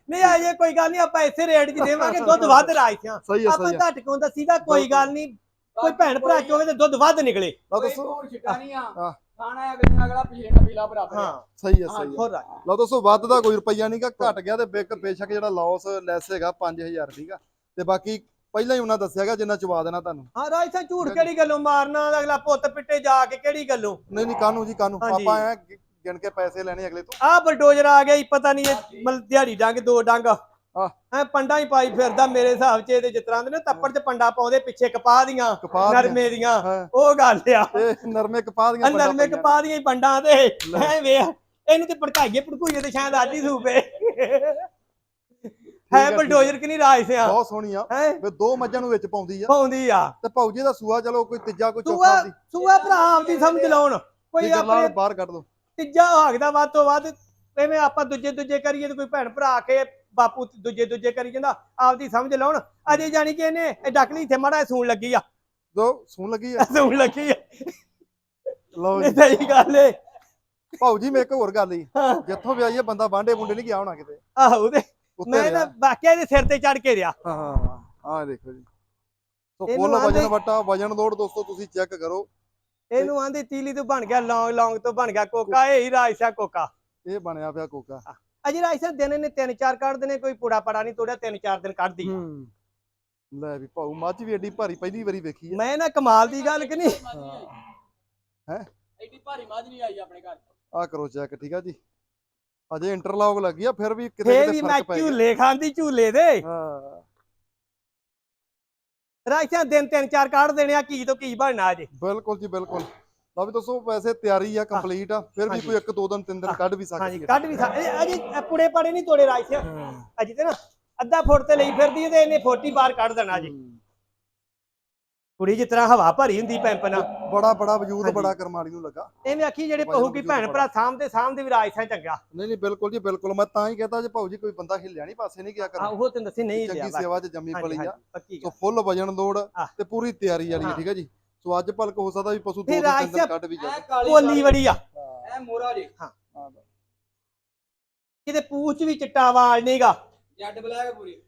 ਨਹੀਂ ਅਜੇ ਕੋਈ ਗੱਲ ਨਹੀਂ ਆਪਾਂ ਇਸੇ ਰੇਟ 'ਚ ਦੇਵਾਂਗੇ ਦੁੱਧ ਵੱਧ ਰਾਜਿਆਂ ਸਹੀ ਆਪਾਂ ਸਹੀ ਘੱਟ ਕਿਉਂ ਦੱਸੀਦਾ ਕੋਈ ਗੱਲ ਨਹੀਂ ਕੋਈ ਭੈਣ ਭਰਾ ਚੋਵੇ ਤੇ ਦੁੱਧ ਵੱਧ ਨਿਕਲੇ। ਲਓ ਕੋਈ ਦੱਸੋ। ਹੋਰ ਛਿੱਟਾ ਨਹੀਂ ਆ। ਹਾਂ। ਖਾਣਾ ਅਗਲਾ ਅਗਲਾ ਨਾਲ ਪੀਲਾ ਬਰਾਬਰ ਹਾਂ ਸਹੀ ਆ ਸਹੀ ਹੋਰ ਰਾਜ। ਲਓ ਦੋਸਤੋ ਵੱਧ ਦਾ ਕੋਈ ਰੁਪਈਆ ਨਹੀਂਗਾ ਘਟ ਗਿਆ ਤੇ ਬਿਕ ਬੇਸ਼ੱਕ ਜਿਹੜਾ ਲਾਸ ਲੈਸ ਹੈਗਾ 5000 ਠੀਕ ਆ ਤੇ ਬਾਕੀ ਪਹਿਲਾਂ ਹੀ ਉਹਨਾਂ ਦੱਸਿਆਗਾ ਜਿੰਨਾ ਚਵਾ ਦੇਣਾ ਤੁਹਾਨੂੰ। ਹਾਂ ਰਾਜ ਸਾਹਿਬ ਝੂਠ ਕਿਹੜੀ ਗੱਲੋਂ ਮਾਰਨਾ ਅਗਲਾ ਪੁੱਤ ਪਿੱਟੇ ਜਾ ਕੇ ਕਿਹੜੀ ਗੱਲੋਂ? ਨਹੀਂ ਨਹੀਂ ਕਾਨੂੰ ਜੀ ਕਾਨੂੰ। ਹਾਂਜੀ। ਆਪਾਂ ਐ ਗਿਣ ਕੇ ਪੈਸੇ ਲੈਣੇ ਅਗਲੇ ਤੋਂ? ਆਹ ਬਲਡੋਜ਼ਰ ਆ ਗਿਆ ਹੀ ਪਤਾ ਨਹੀਂ ਇਹ ਮਲ ਦਿਹਾੜੀ ਡੰਗ ਦੋ ਡੰਗ। ਆਹ। ਐ ਪੰਡਾ ਹੀ ਪਾਈ ਫਿਰਦਾ ਮੇਰੇ ਹਿਸਾਬ 'ਚ ਇਹਦੇ ਜਿਸ ਤਰ੍ਹਾਂ ਦੇ ਨੇ ਤੱਪੜ 'ਚ ਪੰਡਾ ਪਾਉਂਦੇ ਪਿੱਛੇ ਕਪਾਹ ਦੀਆਂ ਕਪਾਹ ਦੀਆਂ। ਨਰਮੇ ਦੀਆਂ। ਹਾਂ। ਉਹ ਗੱਲ ਆ। ਇਹ ਨਰਮੇ ਕਪਾਹ ਦੀਆਂ ਆਹ ਪੰਡਾਂ ਨਰਮੇ ਪਈਆਂ। ਕਪਾਹ ਦੀਆਂ ਹੀ ਪੰਡਾਂ ਤੇ। ਐ ਵੇਖ ਇਹਨੂੰ ਤੇ ਭੜਕਾਈਏ ਭੜਕੂਈਏ ਤੇ ਸ਼ਾਇਦ ਅੱਜ ਹੀ ਸੂਪੇ ਹੈ ਆ, ਠੀਕ ਬਲਡੋਜ਼ਰ ਕਿ ਨਹੀਂ ਰਾਜ ਸਿਆ ਬਹੁਤ ਸੋਹਣੀ ਆ। ਹੈ। ਵੇ ਦੋ ਮੱਝਾਂ ਨੂੰ ਵਿੱਚ ਪਾਉਂਦੀ ਆ। ਪਾਉਂਦੀ ਆ। ਤੇ ਭੌਜੀ ਦਾ ਸੂਆ ਚਲੋ ਕੋਈ ਤੀਜਾ ਕੋਈ ਸੂਆ ਚੌਥਾ ਦੀ। ਸੂਆ ਭਰਾ ਆਪਦੀ ਸਮਝ ਲਾਉਣ। ਕੋਈ ਆਪਣੇ ਬਾਹਰ ਕੱਢ ਦੋ। ਤੀਜਾ ਹਾਗਦਾ ਵੱਧ ਤੋਂ ਵੱਧ ਐਵੇਂ ਆਪਾਂ ਦੂਜੇ ਦੂਜੇ ਕਰੀਏ ਤੇ ਕੋਈ ਭੈਣ ਭਰਾ ਆ ਕੇ ਬਾਪੂ ਦੂਜੇ ਦੂਜੇ ਕਰੀ ਜਾਂਦਾ ਆਪਦੀ ਸਮਝ ਲਾਉਣ। ਅਜੇ ਜਾਣੀ ਕਿ ਇਹਨੇ ਇਹ ਡਕਲੀ ਇੱਥੇ ਮਾੜਾ ਸੂਣ ਲੱਗੀ ਆ। ਦੋ ਸੂਣ ਲੱਗੀ ਆ? ਸੂਣ ਲੱਗੀ ਆ। ਲਓ ਇਹ ਜੀ ਸਹੀ ਗੱਲ ਏ। ਭੌਜੀ ਮੈਂ ਇੱਕ ਹੋਰ ਗੱਲ ਹੀ। ਜਿੱਥੋਂ ਵੀ ਆਈਏ ਬੰਦਾ ਬਾਂਡੇ ਮੁੰਡੇ ਨਹੀਂ ਗਿਆ ਹੋਣਾ ਕਿਤੇ। ਆਹੋ ਤੇ ਮੈਂ। ਨਾ ਵਾਕਿਆ ਇਹਦੇ ਸਿਰ ਤੇ ਚੜ ਕੇ ਰਿਹਾ। ਹਾਂ ਹਾਂ ਦੇਖੋ ਜੀ। ਸੋ ਫੁੱਲ ਵਜਨ ਵਟਾ ਵਜਨ ਲੋਡ ਦੋਸਤੋ ਤੁਸੀਂ ਚੈੱਕ ਕਰੋ। ਇਹਨੂੰ ਆਂਦੀ ਤੀਲੀ ਤੋਂ ਬਣ ਗਿਆ ਲੌਂਗ ਲੌਂਗ ਤੋਂ ਬਣ ਗਿਆ ਕੋਕਾ ਇਹ ਹੀ ਰਾਜਸਾ ਕੋਕਾ। ਇਹ ਬਣਿਆ ਪਿਆ ਕੋਕਾ। ਅਜੇ ਰਾਜਸਾ ਦਿਨ ਨੇ ਤਿੰਨ ਚਾਰ ਕੱਢਦੇ ਨੇ ਕੋਈ ਪੁੜਾ ਪੜਾ ਨਹੀਂ ਤੋੜਿਆ ਤਿੰਨ ਚਾਰ ਦਿਨ ਕੱਢਦੀ ਹੂੰ। ਲੈ ਵੀ ਭਾਊ ਮੱਝ ਵੀ ਏਡੀ ਭਾਰੀ ਪਹਿਲੀ ਵਾਰੀ ਵੇਖੀ ਆ। ਮੈਂ ਨਾ ਕਮਾਲ ਦੀ ਗੱਲ ਕਿ ਨਹੀਂ? ਹੈਂ? ਐਡੀ ਭਾਰੀ ਮੱਝ ਨਹੀਂ ਆਈ ਆਪਣੇ ਘਰ। ਆ ਕਰੋ ਚੈੱਕ ਠੀਕ ਆ ਜੀ। ਅਜੇ ਇੰਟਰਲੌਕ ਲੱਗੀ ਆ ਫਿਰ ਵੀ ਕਿਤੇ ਫੇਰ ਕਿਤੇ ਵੀ ਮੈਂ ਫ਼ਰਕ ਪੈ ਗਿਆ। ਝੂਲੇ ਖਾਂਦੀ ਝੂਲੇ ਦੇ। ਹਾਂ। ਰਾਜਸਾ ਦਿਨ ਤਿੰਨ ਚਾਰ ਕੱਢ ਦੇਣੇ ਆ ਕੀ ਤੋਂ ਕੀ ਬਣਨਾ ਅਜੇ? ਬਿਲਕੁਲ ਜੀ ਬਿਲਕੁਲ। ਲਓ ਵੀ ਦੋਸਤੋ ਵੈਸੇ ਤਿਆਰੀ ਆ ਕੰਪਲੀਟ ਆ ਫਿਰ ਵੀ ਹਾਂਜੀ। ਕੋਈ ਇੱਕ ਦੋ ਦਿਨ ਤਿੰਨ ਦਿਨ ਕੱਢ ਵੀ ਹਾਂਜੀ ਸਕਦੇ ਕੱਢ ਵੀ ਸਕ- ਇਹ ਅਜੇ ਪੁੜੇ ਪਾੜੇ ਨਹੀਂ ਤੋੜੇ ਰਾਜਸਾ ਹਾਂ। ਅਜੇ ਤੇ ਨਾ ਅੱਧਾ ਫੁੱਟ ਤੇ ਲਈ ਫਿਰਦੀ ਤੇ ਇਹਨੇ ਫੋਟੀ ਬਾਹਰ ਕੱਢ ਦੇਣਾ ਜੀ। ਕੁੜੀ ਜਿਸ ਤਰ੍ਹਾਂ ਹਵਾ ਭਰੀ ਹੁੰਦੀ ਪੈਂਪ ਨਾਲ ਬੜਾ ਬੜਾ ਵਜੂਦ। ਬੜਾ ਕਰਮਾਲੀ ਨੂੰ ਲੱਗਾ। ਐਵੇਂ ਆਖੀ ਜਿਹੜੇ ਪਹੂ ਕੀ ਭੈਣ ਭਰਾ ਸਾਹਮਣੇ ਸਾਹਮਣੇ ਵੀ ਰਾਜਸਾ ਚੰਗਾ। ਨਹੀਂ ਨਹੀਂ ਬਿਲਕੁਲ ਜੀ ਬਿਲਕੁਲ। ਮੈਂ ਤਾਂ ਹੀ ਕਹਤਾ ਜੇ ਭਾਊ ਜੀ ਕੋਈ ਬੰਦਾ ਹਿੱਲਿਆ ਨਹੀਂ ਪਾਸੇ ਨਹੀਂ ਗਿਆ ਆ ਕਰ ਉਹ ਤੈਨੂੰ ਦੱਸੀ ਨਹੀਂ ਲਿਆ ਚੰਗੀ ਸੇਵਾ 'ਚ ਜੰਮੀ ਪਲੀ ਆ। ਸੋ। ਫੁੱਲ ਵਜਨ ਲੋੜ ਹਾਂ। ਤੇ ਪੂਰੀ ਤਿਆਰੀ ਵਾਲੀ ਹੈ। ਹਾਂ। ਠੀਕ ਹੈ ਜੀ? ਸੋ ਅੱਜ ਭਲਕ ਹੋ ਸਕਦਾ ਵੀ ਪਸ਼ੂ ਦੋ ਦਿਨ ਰਾਜ ਦਿਨ ਕੱਢ ਵੀ ਜਾਵੇ। ਕਾਲੀ ਵੜੀ ਆ। ਐ ਮੋਰਾ ਜੇ। ਕਿਤੇ ਪੂਛ ਵੀ ਚਿੱਟਾ ਵਾਲ ਨਹੀਂਗਾ ਜੱਡ ਬਲੈਕ ਪੂਰੀ।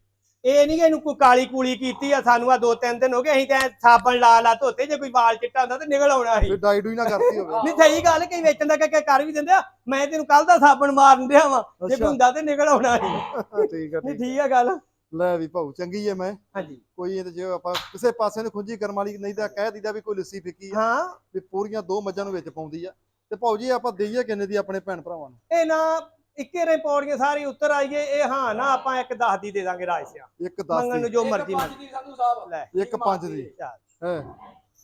ਇਹ ਨਹੀਂ ਕਿ ਇਹਨੂੰ ਕੋਈ ਕਾਲੀ ਕੂਲੀ ਕੀਤੀ ਆ ਸਾਨੂੰ ਆ ਦੋ ਤਿੰਨ ਦਿਨ ਹੋ ਗਏ ਅਸੀਂ ਤਾਂ ਐਂ ਸਾਬਣ ਲਾ ਲਾ ਧੋਤੇ ਜੇ ਕੋਈ ਵਾਲ ਚਿੱਟਾ ਹੁੰਦਾ ਤੇ ਨਿਕਲ ਆਉਣਾ ਸੀ ਵੀ ਡਾਈ ਡੂਈ ਨਾ ਕਰਤੀ ਹੋਵੇ। ਨਹੀਂ ਸਹੀ ਗੱਲ ਕਈ ਵੇਚਣ ਦਾ ਕਿ ਕਰ ਵੀ ਦਿੰਦੇ ਆ ਮੈਂ ਤੈਨੂੰ ਕੱਲ ਦਾ ਸਾਬਣ ਮਾਰਨ ਦਿਆ ਵਾਂ ਜੇ। ਹੁੰਦਾ ਤੇ ਨਿਕਲ ਆਉਣਾ ਸੀ ਠੀਕ ਹੈ ਨਹੀਂ ਠੀਕ ਆ ਗੱਲ। ਲੈ ਵੀ ਭਾਊ ਚੰਗੀ ਏ ਮੈਂ। ਹਾਂਜੀ। ਕੋਈ ਇਹ ਤੇ ਜੇ ਆਪਾਂ ਕਿਸੇ ਪਾਸੇ ਨੂੰ ਖੁੰਝੀ ਕਰਮ ਵਾਲੀ ਨਹੀਂ ਤਾਂ ਕਹਿ ਦੀਦਾ ਵੀ ਕੋਈ ਲੱਸੀ ਫਿੱਕੀ ਆ। ਹਾਂ। ਵੀ ਪੂਰੀਆਂ ਦੋ ਮੱਝਾਂ ਨੂੰ ਵਿੱਚ ਪਾਉਂਦੀ ਆ। ਤੇ ਭਾਊ ਜੀ ਆਪਾਂ ਦਈਏ ਕਿੰਨੇ ਦੀ ਆਪਣੇ ਭੈਣ ਭਰਾਵਾਂ ਨੂੰ? ਇਹ ਨਾ ਇੱਕੇ ਰੇ ਪੌੜੀਆਂ ਸਾਰੀ ਉੱਤਰ ਆਈਏ ਇਹ ਹਾਂ ਨਾ ਆਪਾਂ ਇੱਕ 10 ਦੀ ਦੇ ਦਾਂਗੇ ਰਾਜ ਸਿਆ। ਇੱਕ ਮੰਗਣ 10 ਨੂੰ ਦੀ ਜੋ ਇੱਕ ਮਰਜ਼ੀ ਪੰਜ ਮੰਗ। ਦੀ ਸੰਧੂ ਸਾਹਿਬ। ਲੈ। ਇੱਕ ਪੰਜ ਦੀ। ਚੱਲ। ਹੈ।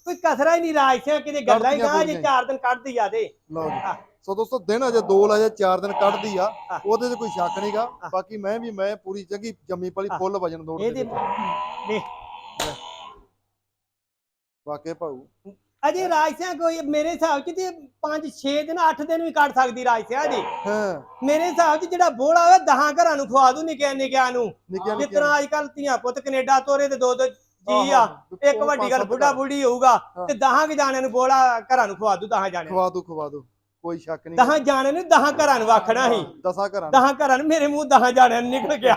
ਕੋਈ ਕਸਰਾ ਹੀ ਨਹੀਂ ਰਾਜ ਸਿਆ ਕਿਤੇ ਗੱਲਾਂ ਹੀ ਨਾ ਜੇ। ਚਾਰ ਦਿਨ ਕੱਢਦੀ ਆ ਦੇ। ਲਓ ਜੀ। ਸੋ ਦੋਸਤੋ ਦਿਨ ਅਜੇ ਦੋ ਲਾਜੇ ਚਾਰ ਦਿਨ ਕੱਢਦੀ ਆ। ਉਹਦੇ 'ਚ ਕੋਈ ਸ਼ੱਕ ਨਹੀਂਗਾ। ਬਾਕੀ ਮੈਂ ਵੀ ਮੈਂ ਪੂਰੀ ਚੰਗੀ ਜੰਮੀ ਪਲੀ। ਫੁੱਲ ਵਜਨ ਦੌੜ ਇਹਦੇ ਦੇ ਵਾਕੇ ਭਾਊ। ਅਜੇ ਰਾਜ ਸਿਆ ਕੋਈ ਮੇਰੇ ਹਿਸਾਬ ਚ ਤੇ 5 6 ਦਿਨ 8 ਦਿਨ ਵੀ ਕੱਢ ਸਕਦੀ ਰਾਜ ਸਿਆ ਜੀ ਹਾਂ। ਮੇਰੇ ਹਿਸਾਬ ਚ ਜਿਹੜਾ ਬੋੜਾ ਹੋਵੇ 10 ਘਰਾਂ ਨੂੰ ਖਵਾ ਦੂ ਨਿੱਕਿਆਂ ਨਿੱਕਿਆਂ ਨੂੰ। ਨਿੱਕੀਆਂ ਜਿਸ ਤਰ੍ਹਾਂ ਅੱਜ ਕੱਲ ਧੀਆਂ ਪੁੱਤ ਕੈਨੇਡਾ ਤੋਰੇ ਤੇ ਦੋ ਦੋ ਜੀ ਆ। ਇੱਕ ਵੱਡੀ ਗੱਲ ਬੁੱਢਾ ਬੁੱਢੀ ਹੋਊਗਾ। ਤੇ 10 ਕਿ ਜਾਣਿਆਂ ਨੂੰ ਬੋਲਾ ਘਰਾਂ ਨੂੰ ਖਵਾ ਦੂ 10 ਜਾਣਿਆਂ ਖਵਾ ਦੋ ਖਵਾ ਦੋ ਕੋਈ ਸ਼ੱਕ ਨਹੀਂ। 10 ਜਾਣਿਆਂ ਨੂੰ 10 ਘਰਾਂ ਨੂੰ ਆਖਣਾ ਸੀ। ਦਸਾਂ ਘਰਾਂ 10 ਘਰਾਂ ਨੂੰ ਮੇਰੇ ਮੂੰਹ 10 ਜਾਣਿਆਂ ਨੂੰ ਨਿਕਲ ਗਿਆ।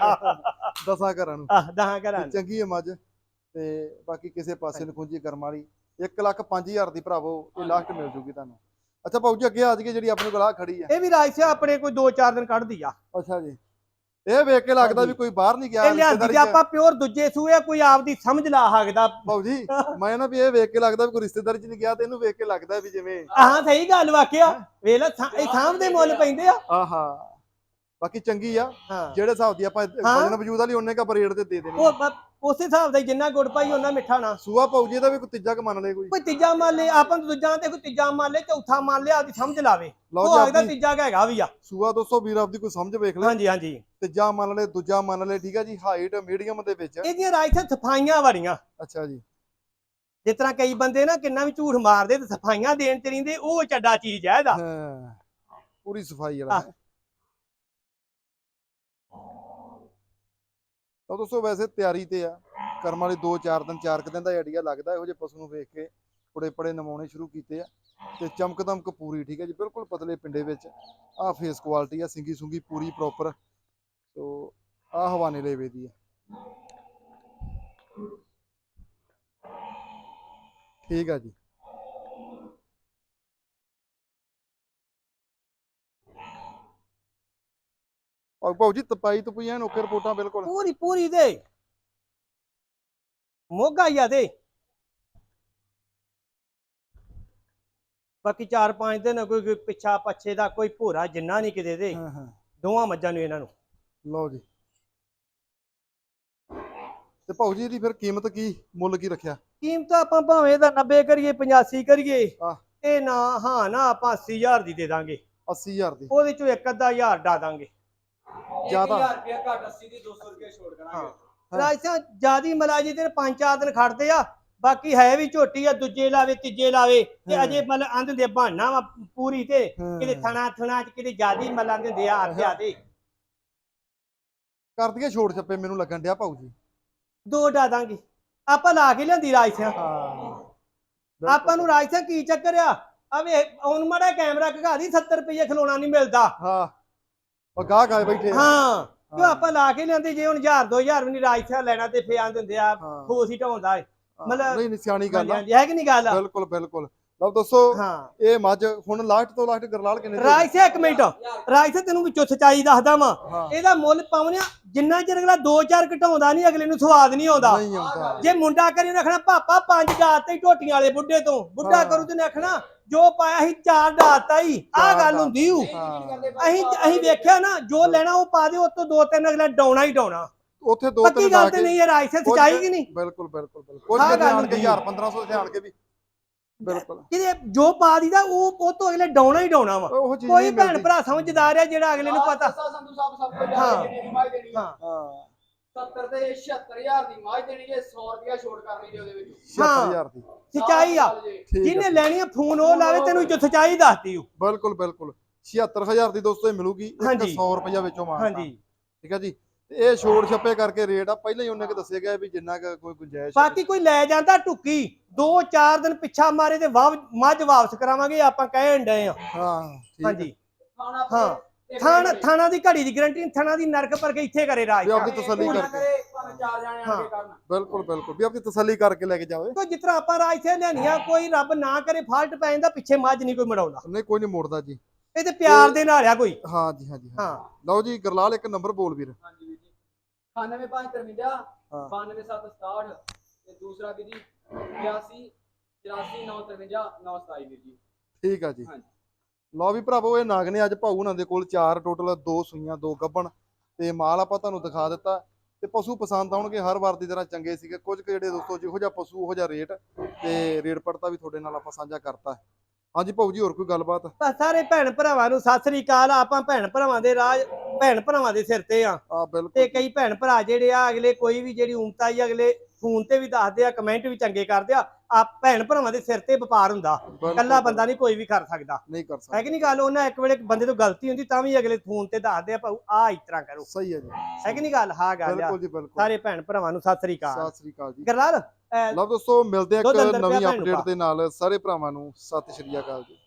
ਦਸਾਂ ਘਰਾਂ ਨੂੰ। ਆਹ 10 ਘਰਾਂ ਨੂੰ। ਚੰਗੀ ਹੈ ਮੱਝ। ਤੇ ਬਾਕੀ ਕਿਸੇ ਪਾਸੇ ਨੂੰ ਖੁੰਝੀ ਕਰਮ ਵਾਲੀ 1 ਲੱਖ 5000 ਦੀ ਭਰਾਵੋ ਇਹ ਲਾਸਟ ਮਿਲ ਜੂਗੀ ਤੁਹਾਨੂੰ। ਅੱਛਾ ਭਾਊ ਜੀ ਅੱਗੇ ਆ ਜਾਈਏ ਜਿਹੜੀ ਆਪਣੇ ਕੋਲ ਆ ਖੜੀ ਆ ਇਹ ਵੀ ਰਾਜ ਸਿਆ ਆਪਣੇ ਕੋਈ 2-4 ਦਿਨ ਕੱਢਦੀ ਆ। ਅੱਛਾ ਜੀ। ਇਹ ਵੇਖ ਕੇ ਲੱਗਦਾ। ਵੀ ਕੋਈ ਬਾਹਰ ਨਹੀਂ ਗਿਆ ਇਹ ਲਿਆਂਦੀ। ਆਪਾਂ ਪਿਓਰ ਦੂਜੇ ਸੂਏ ਕੋਈ ਆਪਦੀ ਸਮਝ ਲਾ ਸਕਦਾ। ਭਾਊ ਜੀ ਮੈਂ ਨਾ ਵੀ ਇਹ ਵੇਖ ਕੇ ਲੱਗਦਾ ਵੀ ਕੋਈ ਰਿਸ਼ਤੇਦਾਰੀ 'ਚ ਨਹੀਂ ਗਿਆ ਤੇ ਇਹਨੂੰ ਵੇਖ ਕੇ ਲੱਗਦਾ ਵੀ ਜਿਵੇਂ ਆਹਾਂ ਸਹੀ ਗੱਲ ਵਾਕਿਆ। ਵੇਖ ਲੈ ਇਹ ਸਾਹਮਣੇ ਮੁੱਲ ਪੈਂਦੇ ਆ। ਆਹਾ। ਬਾਕੀ ਚੰਗੀ ਆ। ਹਾਂ। ਜਿਹੜੇ ਹਿਸਾਬ ਦੀ ਆਪਾਂ ਹਾਂ। ਵਜਨ ਵਜੂਦ ਵਾਲੀ ਉਹਨੇ ਕਾ ਰੇਟ ਤੇ ਦੇ ਦੇਣੀ ਉਹ ਉਸੇ ਹਿਸਾਬ ਦਾ ਹੀ ਜਿੰਨਾ ਗੁੜ ਪਾਈ ਉਹਨਾਂ ਮਿੱਠਾ ਨਾ। ਸੂਆ ਭਾਊ ਜੀ ਇਹਦਾ ਵੀ ਕੋਈ ਤੀਜਾ ਕ ਮੰਨ ਲੇ ਕੋਈ। ਕੋਈ ਤੀਜਾ ਮੰਨ ਲੈ ਆਪਾਂ ਨੂੰ ਦੂਜਾ ਤੇ ਕੋਈ ਤੀਜਾ ਮੰਨ ਲੈ ਚੌਥਾ ਮੰਨ ਲਿਆ ਆਪਦੀ ਸਮਝ ਲਾਵੇ। ਲਓ ਉਹ ਜੀ ਆਖਦਾ ਆਪਣੀ ਤੀਜਾ ਕੁ ਹੈਗਾ ਵੀ ਆ। ਸੂਆ ਦੋਸਤੋ ਵੀਰ ਆਪਦੀ ਕੋਈ ਸਮਝ ਵੇਖ ਲੈ। ਹਾਂਜੀ ਹਾਂਜੀ। ਤੀਜਾ ਮੰਨ ਲੈ ਦੂਜਾ ਮੰਨ ਲੈ ਠੀਕ ਆ ਜੀ ਹਾਈਟ ਮੀਡੀਅਮ ਦੇ ਵਿੱਚ। ਇਹਦੀਆਂ ਰਾਜ ਤੇ ਸਫਾਈਆਂ ਬੜੀਆਂ ਅੱਛਾ ਜੀ। ਜਿਸ ਤਰ੍ਹਾਂ ਕਈ ਬੰਦੇ ਨਾ ਕਿੰਨਾ ਵੀ ਝੂਠ ਮਾਰਦੇ ਤੇ ਸਫਾਈਆਂ ਦੇਣ ਚ ਰਹਿੰਦੇ ਉਹ ਚੱਡਾ ਚੀਜ਼ ਹੈ ਇਹਦਾ। ਹਾਂ। ਪੂਰੀ ਸਫ਼ਾਈ ਵਾਲਾ ਆਹ। ਹੈ ਤਾਂ ਦੋਸਤੋ ਵੈਸੇ ਤਿਆਰੀ ਤੇ ਆ। ਕਰਮ ਵਾਲੇ 2-4 ਦਿਨ 4 ਦਿਨ ਦਾ ਆਈਡੀਆ ਲੱਗਦਾ, ਇਹੋ ਜਿਹੇ ਪਸ਼ੂ ਨੂੰ ਵੇਖ ਕੇ ਥੋੜੇ ਪੜੇ ਨਮਾਉਣੇ ਸ਼ੁਰੂ ਕੀਤੇ ਆ। ਤੇ ਚਮਕ ਦਮਕ ਪੂਰੀ, ਠੀਕ ਹੈ ਜੀ? ਬਿਲਕੁਲ ਪਤਲੇ ਪਿੰਡੇ ਵਿੱਚ ਆ ਫੇਸ ਕੁਆਲਿਟੀ ਆ, ਸਿੰਗੀ ਸੁੰਗੀ ਪੂਰੀ ਪ੍ਰੋਪਰ ਸੋ ਆ ਹਵਾਨੇ ਲੇਵੇ ਦੀ ਆ। ਠੀਕ ਆ ਜੀ। ਔਰ ਭਾਉ ਜੀ ਤਪਾਈ ਤਪੂਈ ਐਨ ਓਕੇ ਰਿਪੋਰਟਾਂ ਬਿਲਕੁਲ। ਪੂਰੀ ਪੂਰੀ ਦੇ। ਮੋਗਾ ਹੀ ਆ ਦੇ। ਬਾਕੀ 4-5 ਦਿਨ ਕੋਈ ਕੋਈ ਪਿੱਛਾ ਪੱਛੇ ਦਾ ਕੋਈ ਭੋਰਾ ਜਿੰਨਾ ਨਹੀਂ ਕਿਤੇ ਦੇ। ਹਾਂ ਹਾਂ। ਦੋਵਾਂ ਮੱਝਾਂ ਨੂੰ ਇਹਨਾਂ ਨੂੰ। ਲਓ ਜੀ। ਤੇ ਭਾਉ ਜੀ ਇਹਦੀ ਫਿਰ ਕੀਮਤ ਕੀ ਮੁੱਲ ਕੀ ਰੱਖਿਆ? ਕੀਮਤ ਆਪਾਂ ਭਾਵੇਂ ਦਾ 90 ਕਰੀਏ 85 ਕਰੀਏ ਆਹ। ਇਹ ਨਾ ਹਾਂ ਨਾ ਆਪਾਂ 80000 ਦੀ ਦੇ ਦਾਂਗੇ। 80000 ਦੀ। ਉਹਦੇ ਚੋਂ ਇੱਕ ਅੱਧਾ ਹਜ਼ਾਰ ਡਾ ਦਾਂਗੇ। ਜ਼ਿਆਦਾ। 1000 ਰੁਪਏ ਘੱਟ 80 ਦੀ 200 ਰੁਪਏ ਛੋੜ ਕਰਾਂਗੇ ਹਾਂ। ਰਾਜਸਾ ਜਿਆਦੀ ਮਲਾਜੀ ਤੇ ਪੰਜ ਚਾਰ ਦਿਨ ਖੜਦੇ ਆ ਬਾਕੀ ਹੈ ਵੀ ਝੋਟੀ ਆ ਦੂਜੇ ਲਾਵੇ ਤੀਜੇ ਲਾਵੇ ਤੇ। ਅਜੇ ਮਤਲਬ ਆਂਦੇ ਦੇ ਬਹਾਨਾ ਵਾ ਪੂਰੀ ਤੇ। ਕਿਤੇ ਥਣਾ ਥਣਾ ਚ ਕਿਤੇ ਜਿਆਦੀ ਮਲਾਂ ਦੇ ਆ ਹੱਥਿਆ ਤੇ ਕਰ ਦਈਏ ਛੋੜ ਛੱਪੇ ਮੈਨੂੰ ਲੱਗਣ ਡਿਆ ਭਾਉ ਜੀ। ਦੋ ਡਾ ਦਾਂਗੇ। ਆਪਾਂ ਲਾ ਕੇ ਲਿਆਂਦੀ ਰਾਜਸਾ ਹਾਂ ਆਪਾਂ ਨੂੰ ਰਾਜਸਾ ਕੀ ਚੱਕਰ ਆ? ਆ ਵੇ ਉਹਨ ਮੜਾ ਕੈਮਰਾ ਘਗਾ ਦੀ 70 ਰੁਪਏ ਖਲੋਣਾ ਨਹੀਂ ਮਿਲਦਾ। ਹਾਂ। ਉਹ ਗਾਹ ਗਾਏ ਬੈਠੇ ਆ। ਹਾਂ ਕਿਉਂ। ਆਪਾਂ ਲਾ ਕੇ ਲਿਆਂਦੇ ਜੇ ਹੁਣ 1000 2000 ਵੀ ਨਹੀਂ ਰਾਜਸਾ ਲੈਣਾ ਤੇ ਫੇ ਆਂ ਦਿੰਦੇ ਆ ਹਾਂ। ਖੋਸ ਹੀ ਢਾਉਂਦਾ ਏ ਮਤਲਬ- ਨਹੀਂ ਨਹੀਂ ਸਿਆਣੀ ਗੱਲ ਆ ਹਾਂਜੀ, ਹੈ ਕਿ ਨਹੀਂ ਗੱਲ ਬਿਲਕੁਲ ਬਿਲਕੁਲ ਲਓ ਦੱਸੋ ਹਾਂ। ਇਹ ਮੱਝ ਹੁਣ ਲਾਸਟ ਤੋਂ ਲਾਸਟ ਗਰਲਾਲ ਕਿੰਨੇ ਦੀ ਹੋਈ? ਰਾਜਸਾ ਇੱਕ ਮਿੰਟ। ਰਾਜਸਾ ਤੈਨੂੰ ਵਿੱਚੋਂ ਸਚਾਈ ਦੱਸਦਾ ਵਾਂ। ਹਾਂ। ਇਹਦਾ ਮੁੱਲ ਪਾਉਣਿਆ ਜਿੰਨਾ ਚਿਰ ਅਗਲਾ 2-4 ਘਟਾਉਂਦਾ ਨਹੀਂ ਅਗਲੇ ਨੂੰ ਸਵਾਦ ਨਹੀਂ ਆਉਂਦਾ। ਨਹੀਂ ਆਉਂਦਾ। ਜੇ ਮੁੰਡਾ ਕਰੀ ਉਹਨੇ ਆਖਣਾ ਪਾਪਾ ਪੰਜ ਡਾਤ ਤੇ ਝੋਟੀਆਂ ਵਾਲੇ ਬੁੱਢੇ ਤੋਂ। ਬੁੱਢਾ ਹਾਂ। ਕਰੂ ਤੇ ਨੇ ਆਖਣਾ ਜੋ ਪਾਇਆ ਸੀ ਚਾਰ ਡਾਤਾ ਹੀ ਆਹ ਚਾਰ ਗੱਲ ਡਾਤ। ਹੁੰਦੀ ਹੂ ਹਾਂ। ਅਸੀਂ ਅਸੀਂ ਵੇਖਿਆ ਨਾ ਜੋ ਲੈਣਾ ਉਹ ਪਾ ਦੇ ਉਸ ਤੋਂ ਦੋ ਤਿੰਨ ਅਗਲਾ ਡਾਉਣਾ ਹੀ ਡਾਉਣਾ। ਉੱਥੇ ਦੋ ਪੱਕੀ ਤਿੰਨ ਗੱਲ ਲਾ ਤੇ ਕੇ ਨਹੀਂ ਇਹ ਰਾਜ ਸੇ ਕੁਝ- ਸਚਾਈ ਕਿ ਨਹੀਂ। ਬਿਲਕੁਲ ਬਿਲਕੁਲ ਬਿਲਕੁਲ। ਕੁਝ ਆਹ ਗੱਲ ਕੇ ਹੁੰਦੀ 1000 1500 ਦੇ ਆਣ ਕੇ ਵੀ। ਬਿਲਕੁਲ। ਕਿਤੇ ਜੋ ਪਾ ਦੀਦਾ ਉਹ ਉਹ ਤੋਂ ਅਗਲੇ ਡਾਉਣਾ ਹੀ ਡਾਉਣਾ ਵਾ। ਉਹ ਚੀਜ਼ ਕੋਈ ਨਹੀਂ ਭੈਣ ਮਿਲਦੀ। ਭਰਾ ਸਮਝਦਾਰ ਆ ਜਿਹੜਾ ਅਗਲੇ ਨੂੰ ਪਤਾ। ਸੰਧੂ ਸਾਹਿਬ ਸਭ ਤੋਂ ਹਾਂ। ਜ਼ਿਆਦਾ ਕਿੰਨੀ ਦੀ ਮਾਈ ਦੇਣੀ ਹਾਂ। ਹਾਂ। 70 ਤੇ 76000 ਦੀ ਮਾਈ ਦੇਣੀ ਜੇ 100 ਰੁਪਿਆ ਛੋੜ ਕਰਨੀ ਜੇ ਉਹਦੇ ਵਿੱਚ। 76000 ਦੀ। ਸਚਾਈ ਆ। ਠੀਕ ਜਿਹਨੇ ਹੈ ਲੈਣੀ ਆ ਫੋਨ ਉਹ ਲਾਵੇ ਤੈਨੂੰ ਜੋ ਸਚਾਈ ਦੱਸਦੀ ਹੂ ਬਿਲਕੁਲ ਬਿਲਕੁਲ। 76000 ਦੀ ਦੋਸਤੋ ਇਹ ਮਿਲੂਗੀ। ਇੱਕ ਹਾਂਜੀ। 100 ਰੁਪਇਆ ਵਿੱਚੋਂ ਮਾਰਤਾ। ਹਾਂਜੀ। ਠੀਕ ਹੈ ਜੀ? ਇਹ ਛੋੜ ਛੱਪੇ ਕਰਕੇ ਰੇਟ ਆ ਪਹਿਲਾਂ ਹੀ ਉਹਨੇ ਕਿ ਦੱਸਿਆ ਗਿਆ ਵੀ ਜਿੰਨਾ ਕੁ ਕੋਈ ਗੁੰਜਾਇਸ਼ ਬਾਕੀ ਕੋਈ ਲੈ ਜਾਂਦਾ ਟੁੱਕੀ 2-4 ਦਿਨ ਪਿੱਛਾ ਮਾਰੇ ਤੇ ਵਾਹ ਮੱਝ ਵਾਪਸ ਕਰਾਵਾਂਗੇ ਆਪਾਂ ਕਹਿਣ ਡਏ ਆ। ਹਾਂ ਠੀਕ ਹੈ। ਹਾਂਜੀ। ਖਾਣਾ ਹਾਂ। ਥਾਣਾ ਥਾਣਾ ਦੀ ਘੜੀ ਦੀ ਗਰੰਟੀ ਥਾਣਾ ਦੀ ਨਰਕ ਪਰ ਕੇ ਇੱਥੇ ਕਰੇ ਰਾਜ। ਵੀ ਆਪਣੀ ਤਸੱਲੀ ਕਰਕੇ। ਬਿਲਕੁਲ ਬਿਲਕੁਲ। ਵੀ ਆਪਣੀ ਤਸੱਲੀ ਕਰਕੇ ਲੈ ਕੇ ਜਾਵੇ। ਕੋਈ ਜਿਸ ਤਰ੍ਹਾਂ ਆਪਾਂ ਰਾਜ ਸੇ ਲਿਆਨੀਆਂ ਕੋਈ ਰੱਬ ਨਾ ਕਰੇ ਫਾਲਟ ਪੈ ਜਾਂਦਾ ਪਿੱਛੇ ਮੱਝ ਨਹੀਂ ਕੋਈ ਮੜਾਉਂਦਾ। ਨਹੀਂ ਕੋਈ ਨਹੀਂ ਮੋੜਦਾ ਜੀ। ਇਹ ਤੇ ਪਿਆਰ ਦੇ ਨਾਲ ਆ ਕੋਈ। ਹਾਂ ਜੀ ਹਾਂ ਜੀ ਹਾਂ ਲਓ ਜੀ ਗਰਲਾਲ ਇੱਕ ਨੰਬਰ ਬੋਲ ਵੀਰ। 9553 ਹਾਂ। 92767 ਤੇ ਦੂਸਰਾ ਵੀਰ ਜੀ 82 84 953 927 ਵੀਰ ਜੀ। ਠੀਕ ਆ ਜੀ। ਹਾਂਜੀ। ਲਓ ਵੀ ਭਰਾਵੋ ਇਹ ਨਾਗ ਨੇ ਅੱਜ ਭਾਊ ਉਹਨਾਂ ਦੇ ਕੋਲ ਚਾਰ ਟੋਟਲ ਦੋ ਸੂਈਆਂ ਦੋ ਗੱਬਣ ਤੇ ਮਾਲ ਆਪਾਂ ਤੁਹਾਨੂੰ ਦਿਖਾ ਦਿੱਤਾ। ਤੇ ਪਸ਼ੂ ਪਸੰਦ ਆਉਣਗੇ ਹਰ ਵਾਰ ਦੀ ਤਰ੍ਹਾਂ ਚੰਗੇ ਸੀਗੇ। ਕੁਝ ਕੁ ਜਿਹੜੇ ਦੋਸਤੋ ਜਿਹੋ ਜਿਹਾ ਪਸ਼ੂ ਉਹੋ ਜਿਹਾ ਰੇਟ ਤੇ ਰੇਟ ਪੜਤਾ ਵੀ ਤੁਹਾਡੇ ਨਾਲ ਆਪਾਂ ਸਾਂਝਾ ਕਰਤਾ। ਹਾਂਜੀ ਭਾਊ ਜੀ ਹੋਰ ਕੋਈ ਗੱਲਬਾਤ? ਤਾਂ ਸਾਰੇ ਭੈਣ ਭਰਾਵਾਂ ਨੂੰ ਸਤਿ ਸ੍ਰੀ ਅਕਾਲ ਆਪਾਂ ਭੈਣ ਭਰਾਵਾਂ ਦੇ ਰਾਜ ਭੈਣ ਭਰਾਵਾਂ ਦੇ ਸਿਰ ਤੇ ਆ। ਆ ਬਿਲਕੁਲ। ਤੇ ਕਈ ਭੈਣ ਭਰਾ ਜਿਹੜੇ ਆ ਅਗਲੇ ਕੋਈ ਵੀ ਜਿਹੜੀ ਉਮਤਾ ਹੀ ਅਗਲੇ ਫੋਨ ਤੇ ਵੀ ਦੱਸਦੇ ਆ ਕਮੈਂਟ ਵੀ ਚੰਗੇ ਕਰਦੇ ਆ। ਆ ਭੈਣ ਭਰਾਵਾਂ ਦੇ ਸਿਰ ਤੇ ਵਪਾਰ ਹੁੰਦਾ। ਬਿਲਕੁਲ, ਕੱਲਾ ਬੰਦਾ ਨਹੀਂ ਕੋਈ ਵੀ ਕਰ ਸਕਦਾ। ਨਹੀਂ ਕਰ ਹੈ ਕਿ ਨਹੀਂ ਗੱਲ? ਉਹਨਾਂ ਇੱਕ ਵੇਲੇ ਬੰਦੇ ਤੋਂ ਗਲਤੀ ਹੁੰਦੀ ਤਾਂ ਵੀ ਅਗਲੇ ਫੋਨ ਤੇ ਦੱਸਦੇ ਆ ਭਾਊ ਆ ਇਸ ਤਰ੍ਹਾਂ ਕਰੋ। ਸਹੀ ਹੈ ਜੀ। ਹੈ ਕਿ ਨਹੀਂ ਗੱਲ? ਹਾਂ ਗੱਲ ਆ। ਬਿਲਕੁਲ ਜੀ ਬਿਲਕੁਲ। ਸਾਰੇ ਭੈਣ ਭਰਾਵਾਂ ਨੂੰ ਸਤਿ ਸ੍ਰੀ ਅਕਾਲ। ਸਤਿ ਸ੍ਰੀ ਅਕਾਲ ਜੀ। ਗਰਲਾਲ ਲਓ ਦੋਸਤੋ ਮਿਲਦੇ ਆ ਇੱਕ ਨਵੀਂ ਅਪਡੇਟ। ਦੇ ਨਾਲ। ਸਾਰੇ ਭਰਾਵਾਂ ਨੂੰ ਸਤਿ ਸ਼੍ਰੀ ਅਕਾਲ ਜੀ।